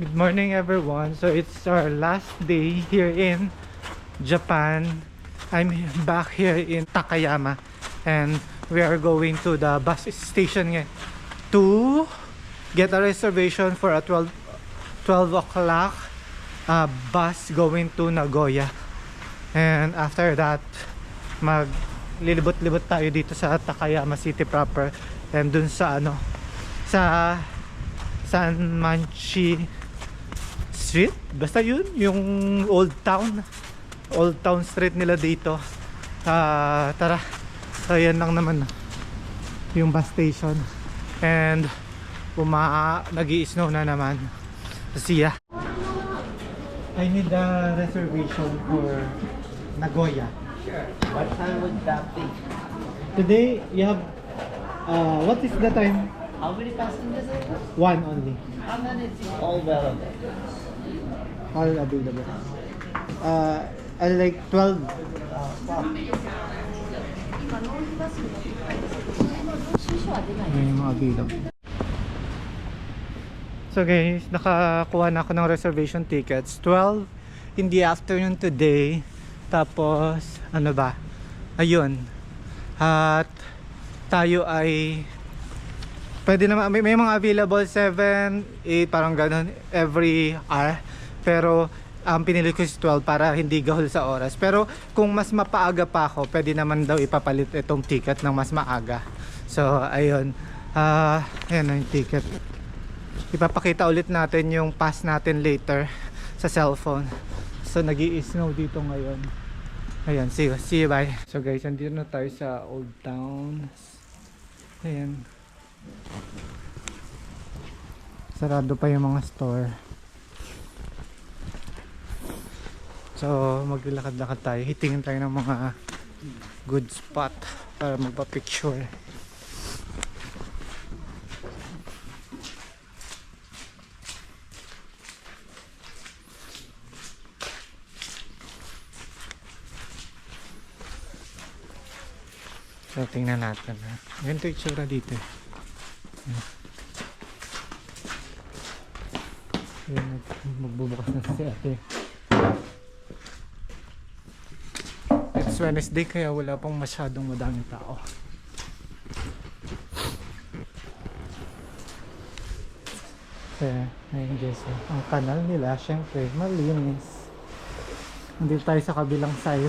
Good morning everyone. So it's our last day here in Japan. I'm back here in Takayama and we are going to the bus station ngayon to get a reservation for a 12 12 o'clock uh, bus going to Nagoya. And after that, mag lilibot-libot tayo dito sa Takayama City proper and dun sa ano sa San Manchi Street basta yun yung old town old town street nila dito Ah, tara so yan lang naman yung bus station and uma nag snow na naman see ya I need a reservation for Nagoya Sure. What time would that be? Today, you have, uh, what is the time? How many passengers are there? One only. And then it's all available. All available. Uh, I like 12. Yan yung mga available. So guys, nakakuha na ako ng reservation tickets. 12 in the afternoon today. Tapos, ano ba? Ayun. At tayo ay pwede naman may, may mga available 7, 8 parang ganun every hour. Pero ang pinili ko is 12 para hindi gahol sa oras. Pero kung mas mapaaga pa ako, pwede naman daw ipapalit itong ticket ng mas maaga. So, ayun. Ah, ayan na yung ticket. Ipapakita ulit natin yung pass natin later sa cellphone. So, nag snow dito ngayon. Ayan, see you. See you, bye. So guys, andito na tayo sa Old Town. Ayan. Sarado pa yung mga store. So, maglalakad-lakad tayo. Hitingin tayo ng mga good spot para magpa-picture. So, tingnan natin ha. Ganito yung itsura dito. eh. Ayan. Magbubukas na si ate. It's Wednesday kaya wala pang masyadong madaming tao. Kaya, ayun guys, ang kanal nila, syempre, malinis. Nandito tayo sa kabilang side.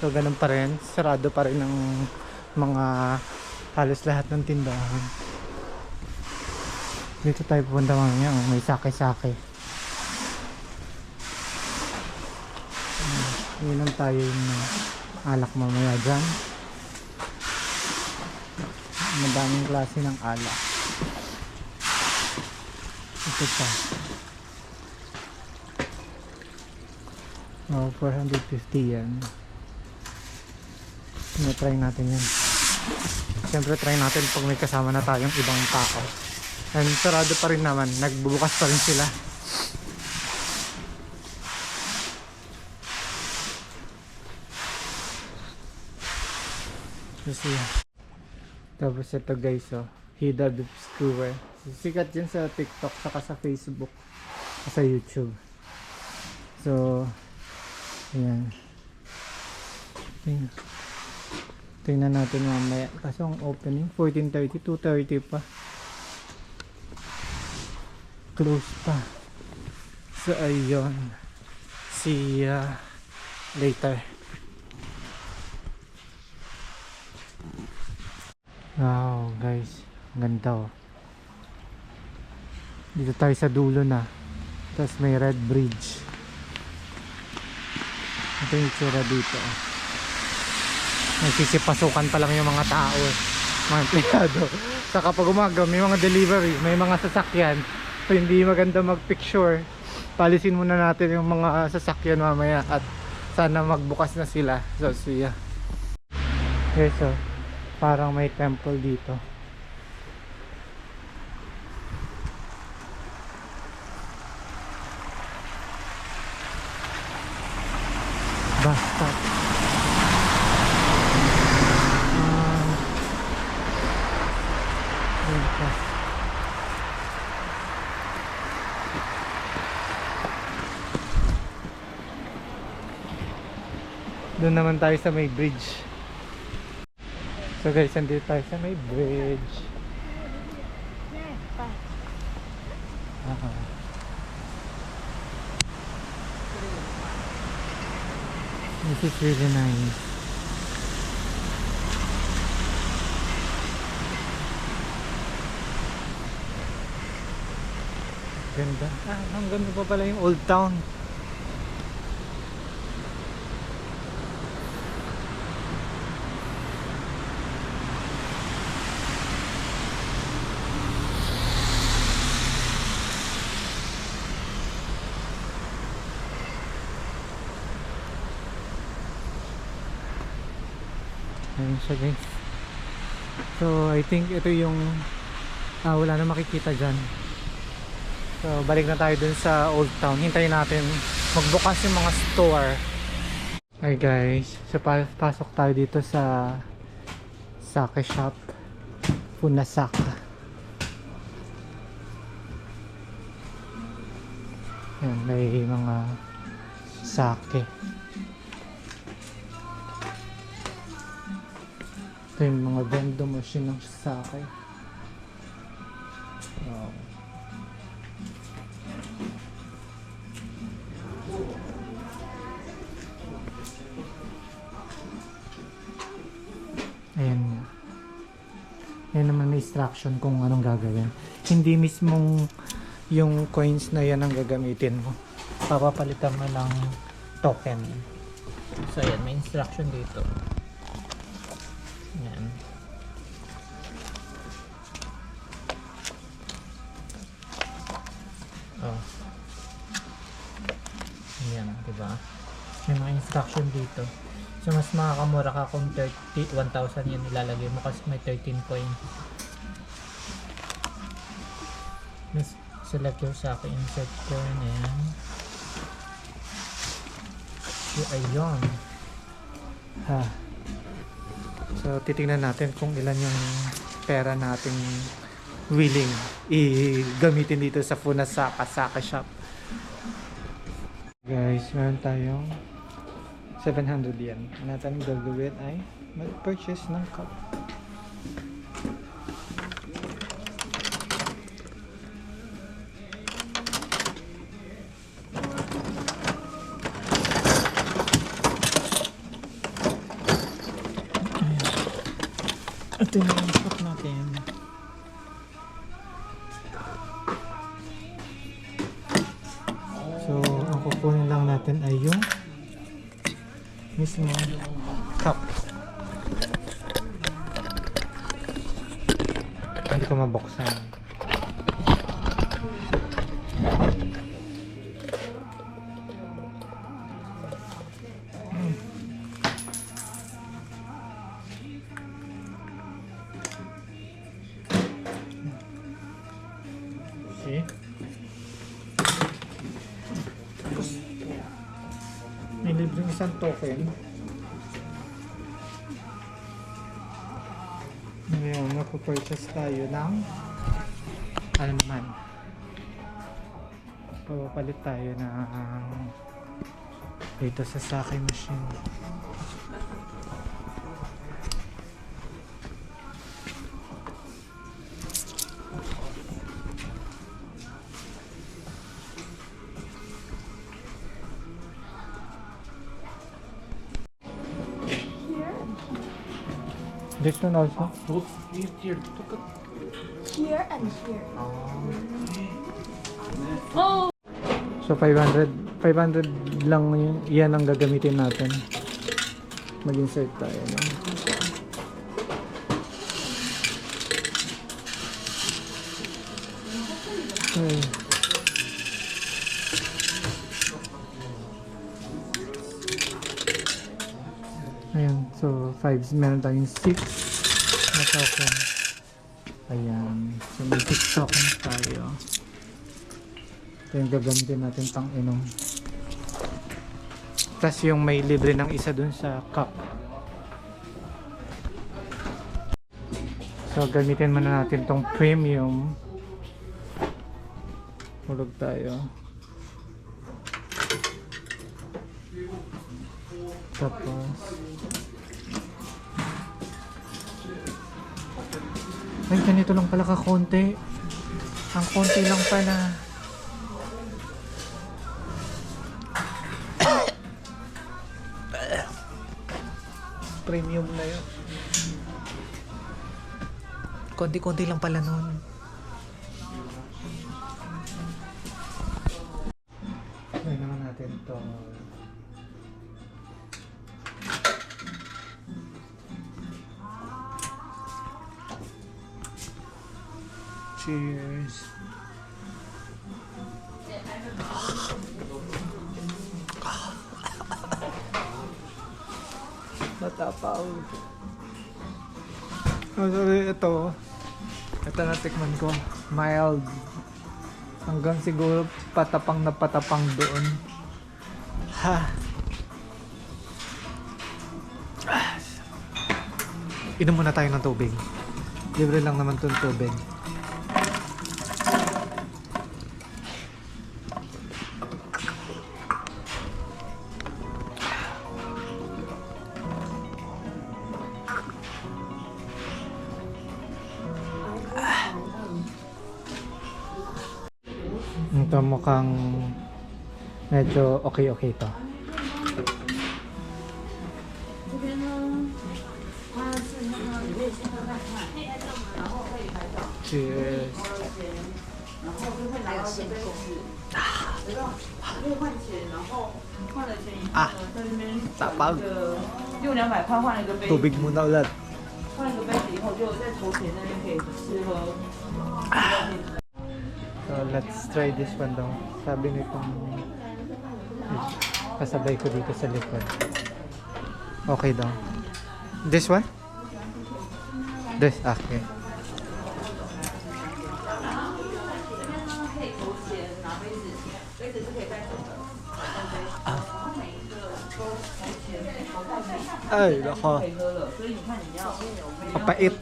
So ganun pa rin, sarado pa rin ng mga halos lahat ng tindahan. Dito tayo pupunta mamaya, oh, may sake-sake. Inom tayo yung uh, alak mamaya dyan. Madaming klase ng alak. Ito pa. Oh, 450 yan. Try natin yan. Siyempre try natin pag may kasama na tayong ibang tao. And sarado pa rin naman. Nagbubukas pa rin sila. Kasi Tapos ito guys oh. Hida Beef Skewer. Sikat yan sa TikTok saka sa Facebook. Sa YouTube. So, ayan. Tingnan. Tingnan natin mamaya. Kaso ang opening, 14.30, 2.30 pa. Close pa. So, ayun. See ya later. Wow, guys. Ganda oh. Dito tayo sa dulo na. Tapos may red bridge. Ito yung itsura dito. oh. Nagsisipasukan pa lang yung mga tao eh. Mga empleyado. Saka pag umaga, may mga delivery, may mga sasakyan. So hindi maganda mag-picture. Palisin muna natin yung mga sasakyan mamaya at sana magbukas na sila. So siya. Okay, so parang may temple dito. Basta. Ah. Bukas doon naman tayo sa may bridge. So guys, andito tayo sa may bridge. Aha. This is really nice. Ganda. Ah, hanggang doon pa pala yung old town. Ayun siya guys. So I think ito yung ah, wala na makikita dyan. So balik na tayo dun sa Old Town. Hintayin natin magbukas yung mga store. Hi guys. So pa pasok tayo dito sa sake shop. Funasaka. Yan, may mga sake. Ito yung mga vending machine ng sake. Wow. Ayan nga. Yan naman may instruction kung anong gagawin. Hindi mismong yung coins na yan ang gagamitin mo. Papapalitan mo ng token. So yan, may instruction dito. Instruction dito. So, mas makakamura ka kung 30, 1,000 yun ilalagay mo kasi may 13 coins. Mas select your sake insert coin and so, ayun. Ha. So, titingnan natin kung ilan yung pera nating willing i-gamitin dito sa Funasaka Saka Shop. Guys, meron tayong 700 yen. Ang natin gagawin ay mag-purchase ng cup. Ito yung cup natin. So, ang kukunin lang natin ay yung mismo cup. Hindi ko mabuksan. Libreng isang token. Ngayon, napapurchase tayo ng ano naman. Papapalit tayo ng dito sa sake machine. This one also? Here and here. So 500 500 lang yun. Yan ang gagamitin natin. Mag-insert tayo. No? Okay. Ayan, so 5 meron tayong 6 na token. Ayan, so may 6 tokens tayo. Ito yung gagamitin natin pang inom. Tapos yung may libre ng isa dun sa cup. So gamitin muna natin tong premium. Hulog tayo. Tapos... Ay, ganito lang pala ka-konti. Ang konti lang pala. Premium na yun. Konti-konti lang pala nun. Cheers. Matapaw. Oh, sorry, ito. Ito na tikman ko. Mild. Hanggang siguro patapang na patapang doon. Ha. Ah. Inom muna tayo ng tubig. Libre lang naman itong tubig. 呢，在这边tapang. 那个用两百块换了一个杯子， Tubig muna ulit. 换了一个杯子以后，就在投钱那边可以吃喝。 So, let's try this one daw. Sabi nitong kasabay ko dito sa likod. Okay daw. This one? This, ah, okay. Ay, nako. Kapait.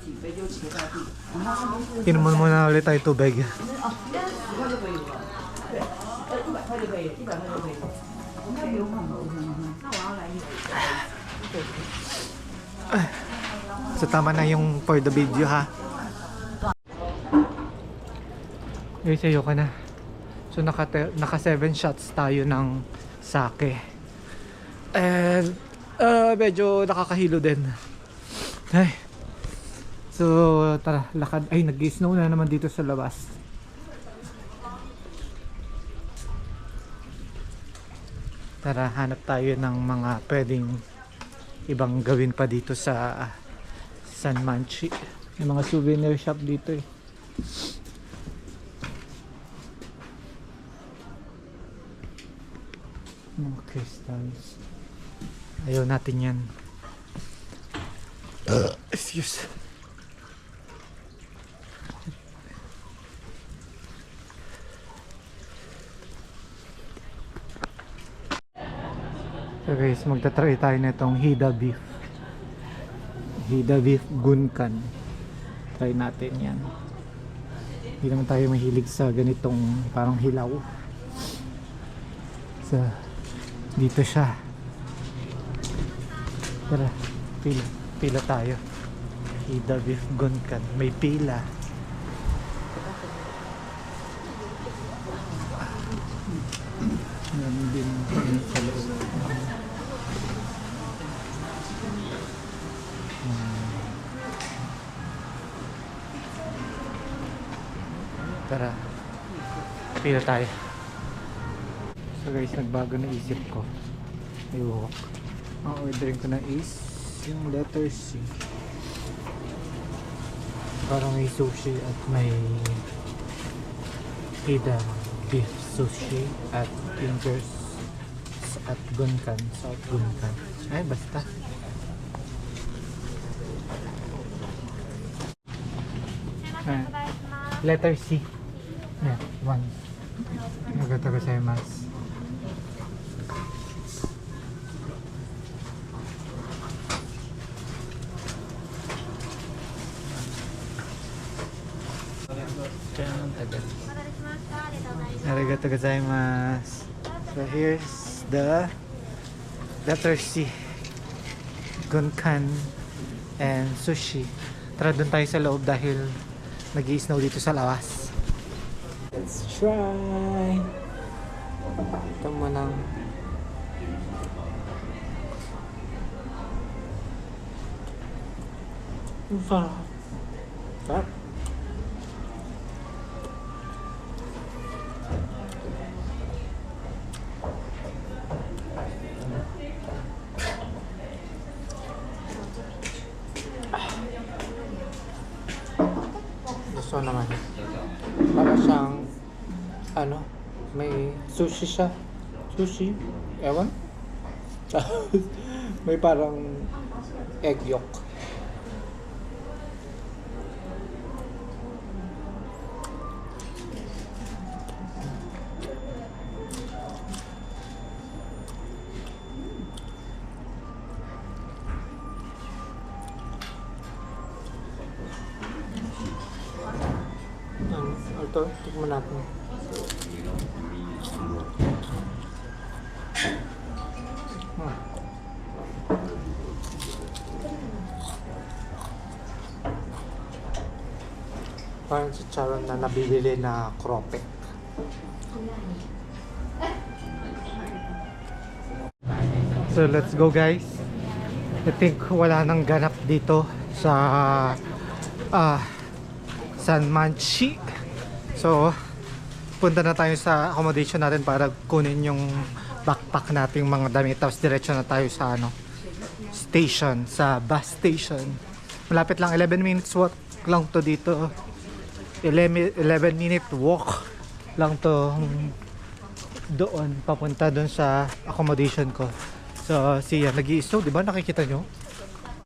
Inuman muna ulit tayo tubig. 呃，一百块就可以，一百块就可以了。应该不用换吧？我想想看，那我要来一个。 So tama na yung for the video ha. Guys, ayoko na. So naka, naka 7 shots tayo ng sake. And uh, medyo nakakahilo din. Ay. So tara, lakad. Ay, nag-snow na naman dito sa labas. Tara, hanap tayo ng mga pwedeng ibang gawin pa dito sa San Manchi. May mga souvenir shop dito eh. Mga crystals. Ayaw natin yan. Excuse. So guys, magta-try tayo nitong Hida beef. Hida beef gunkan. Try natin yan. Hindi naman tayo mahilig sa ganitong parang hilaw. So, dito siya. Tara, pila. Pila tayo. Hida beef gunkan. May pila. Meron din sa loob. Pila tayo. So guys, nagbago na isip ko. Ayoko. Ang ordering ko na is yung letter C. Parang may sushi at may Hida beef sushi at fingers at gunkan, South gunkan. Ay, basta. Ah, letter C. Yeah, one. Nagataga sa mas. Kaya ang tagal. Arigato gozaimasu. So here's the letter C. gunkan, and sushi. Tara doon tayo sa loob dahil nag snow dito sa lawas. Let's try! Ito mo lang. Ang ano, may sushi siya. Sushi? Ewan? may parang egg yolk. Ano, ito, tikman natin. Charon na nabibili na kropek. So let's go guys. I think wala nang ganap dito sa ah San Manchi. So punta na tayo sa accommodation natin para kunin yung backpack nating mga damit tapos diretso na tayo sa ano station sa bus station. Malapit lang 11 minutes walk lang to dito. 11, 11 minute walk lang to doon papunta doon sa accommodation ko. So, siya nag-i-snow, di ba? Nakikita nyo?